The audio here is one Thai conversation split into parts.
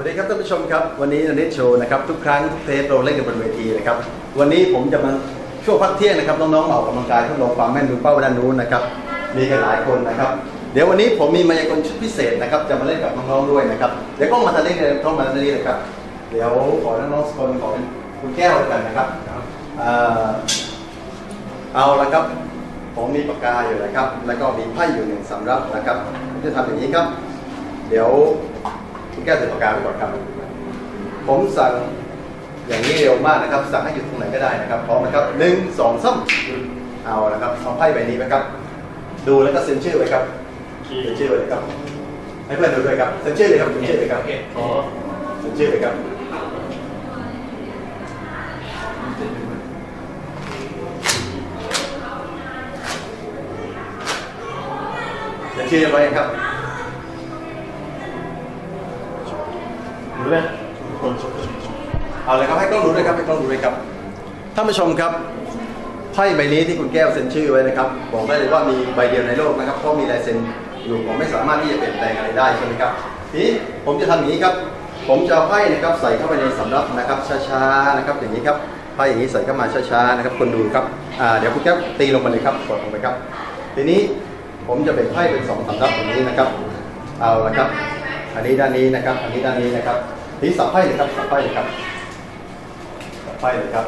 วัสดีครับท่านผู้ชมครับ วันนี้นันนิชโชว์นะครับทุกครั้งทุกเทปเราเล่นกันบนเวทีนะครับวันนี้ผมจะมาช่วงพักเที่ยงนะครับน้องๆมาออกกำลังกายทดลองความแม่นดูเป้าด้านนู้นนะครับมีกันหลายคนนะครับเดี๋ยววันนี้ผมมีมายากลชุดพิเศษนะครับจะมาเล่นกับน้องๆด้วยนะครับเดี๋ยวกล้องมาทางนี้เลยกล้องมาทางนี้เลยครับเดี๋ยวขอน้องๆสกคนขอเป็นคุณแก้วแล้วกันนะครับเอ่อเอาละครับผมมีปากกาอยู่นะครับ แล้วก็มีไพ่อยู่หนึ่งสำรับนะครับผมจะทำอย่างนี้ครับ เดี๋ยว คุณแก้วถือปากกาไปก่อนครับ ผมสั่งอย่างนี้เร็วมากนะครับ สั่งให้หยุดตรงไหนก็ได้นะครับ พร้อมนะครับหนึ่งสองสามเอาละครับเอาไพ่ใบนี้ไปครับ ดูแล้วก็เซ็นชื่อไว้ครับเซ็นชื่อไว้เลยครับ ให้เพื่อนดูด้วยครับเซ็นชื่อเลยครับเซ็นชื่อเลยครับขอเซ็นชื่อเลยครับเซ็นชื่อไว้ครับ เลยคนเอาเลยครับให้กล้องดูด้วยครับให้กล้องดูด้วยครับท่านผู้ชมครับไพ่ใบนี้ที่คุณแก้วเซ็นชื่อไว้นะครับบอกได้เลยว่ามีใบเดียวในโลกนะครับเพราะมีลายเซ็นอยู่ผมไม่สามารถที่จะเปลี่ยนแปลงอะไรได้ใช่ไหมครับทีนี้ผมจะทำอย่างนี้ครับ ผมจะเอาไพ่นะครับใส่เข้าไปในสำรับนะครับช้าๆนะครับอย่างนี้ครับไพ่อย่างนี้ใส่เข้ามาช้าๆนะครับคนดูครับอ่าเดี๋ยวคุณแก้วตีลงไปเลยครับกดลงไปครับ ทีนี้ผมจะแบ่งไพ่เป็นสองสำรับอย่างนี้นะครับ เอาละครับ อันนี้ด้านนี้นะครับ อันนี้ด้านนี้นะครับทีนี้สับไพ่เลยครับสับไพ่เลยครับสับไฟเลยครับ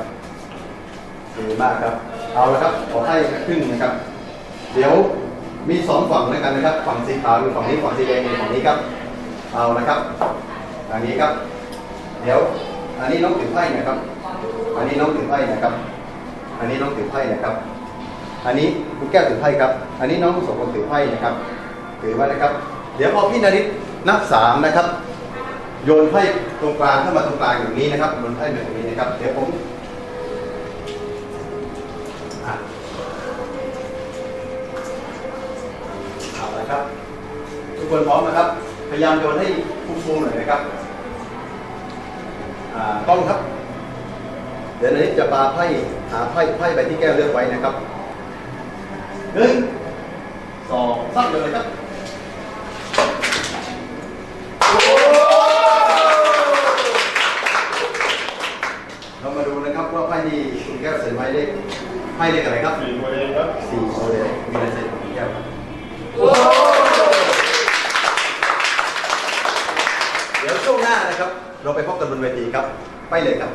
ดีมากครับ เอาละครับ ขอให้ครึ่งนะครับ เดี๋ยวมีสองฝั่งด้วยกันนะครับ ฝั่งสีขาวอยู่ฝั่งนี้ ฝั่งสีแดงอยู่ฝั่งนี้ครับ เอาละครับอันนี้ครับ เดี๋ยว อันนี้น้องถือไพ่นะครับ อันนี้น้องถือไพ่นะครับ อันนี้น้องถือไพ่นะครับ อันนี้คุณแก้วถือไพ่ครับ อันนี้น้องสองคนถือไพ่นะครับ ถือไว้นะครับ เดี๋ยวพอพี่นาริศ นับสามนะครับ โยนไพ่ตรงกลางเข้ามาตรงกลางอย่างนี้นะครับโยนไพ่แบบนี้นะครับ เดี๋ยวผมอะเอาละครับ ทุกคนพร้อมนะครับ พยายามโยนให้ฟุ้งๆหน่อยนะครับอ่าต้องครับ เดี๋ยวนาริศจะปาไพ่หาไพ่ไพ่ใบที่แก้วเลือกไว้นะครับหนึ่งสองสามเลยครับ เรามาดูนะครับว่าไพ่ที่คุณแก้วเซ็นไว้เลข ไพ่เลขอะไรครับสี่ตัวเองครับสี่โมเดลมีลายเซ็นของคุณแก้วครับเดี๋ยวช่วงหน้านะครับ เราไปพบกันบนเวทีครับ ไปเลยครับ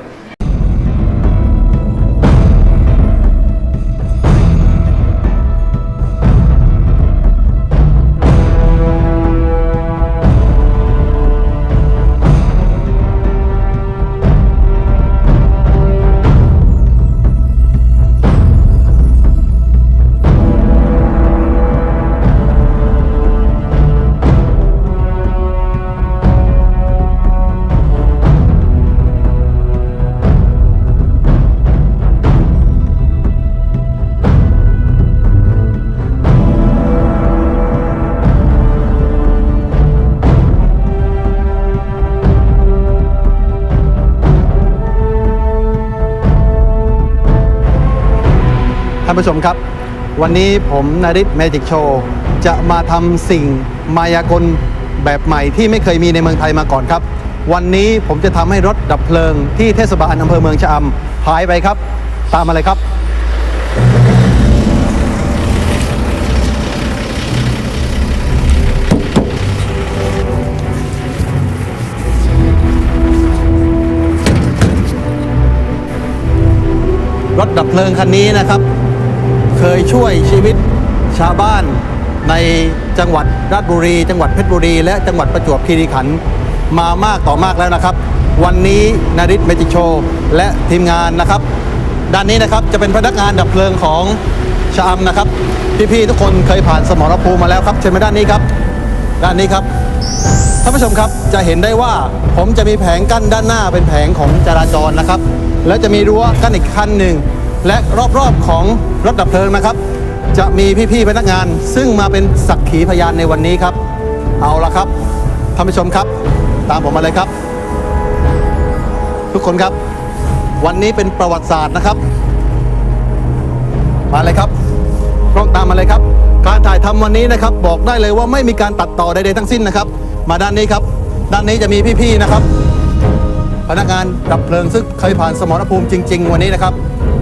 านผู้ชมครับ วันนี้ผมนาริศเมจิกโชว์จะมาทำสิ่งมายากลแบบใหม่ที่ไม่เคยมีในเมืองไทยมาก่อนครับ วันนี้ผมจะทำให้รถดับเพลิงที่เทศบาลอำเภอเมืองชะอำหายไปครับ ตามมาเลยครับรถดับเพลิงคันนี้นะครับ เคยช่วยชีวิตชาวบ้านในจังหวัดราชบุรี จังหวัดเพชรบุรี และจังหวัดประจวบคีรีขันธ์มามากต่อมากแล้วนะครับ วันนี้นาริศเมจิโช และทีมงานนะครับ ด้านนี้นะครับจะเป็นพนักงานดับเพลิงของชะอำนะครับพี่ๆทุกคนเคยผ่านสมรภูมิมาแล้วครับเชิญมาด้านนี้ครับ ด้านนี้ครับท่านผู้ชมครับจะเห็นได้ว่าผมจะมีแผงกั้นด้านหน้าเป็นแผงของจราจรนะครับ แล้วจะมีรั้วกั้นอีกคันหนึ่ง และรอบๆของรถดับเพลิงนะครับ จะมีพี่ๆพนักงาน ซึ่งมาเป็นสักขีพยานในวันนี้ครับ เอาละครับท่านผู้ชมครับ ตามผมมาเลยครับ ทุกคนครับ วันนี้เป็นประวัติศาสตร์นะครับ มาเลยครับกล้องตามมาเลยครับ การถ่ายทำวันนี้นะครับ บอกได้เลยว่าไม่มีการตัดต่อใดๆทั้งสิ้นนะครับ มาด้านนี้ครับ ด้านนี้จะมีพี่ๆนะครับ พนักงานดับเพลิงซึ่งเคยผ่านสมรภูมิจริง ๆ วันนี้นะครับ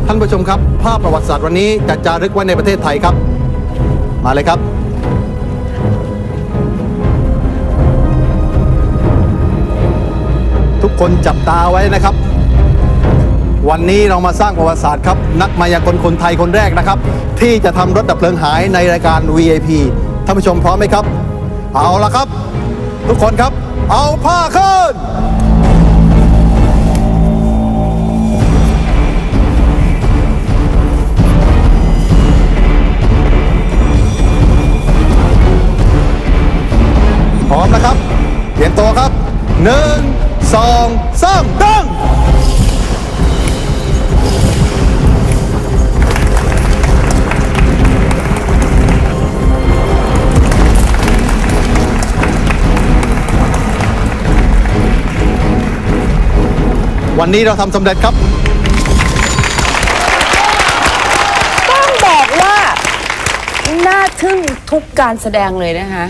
ท่านผู้ชมครับ ภาพประวัติศาสตร์วันนี้จะจารึกไว้ในประเทศไทยครับ มาเลยครับ ทุกคนจับตาไว้นะครับ วันนี้เรามาสร้างประวัติศาสตร์ครับ นักมายากลคนไทยคนแรกนะครับ ที่จะทำรถดับเพลิงหายในรายการ VIP ท่านผู้ชมพร้อมไหมครับ เอาละครับ ทุกคนครับ เอาผ้าขึ้น เตรียมตัวครับหนึ่งสองสามตั้งวันนี้เราทำสำเร็จครับต้องบอกว่า น่าทึ่งทุกการแสดงเลยนะคะ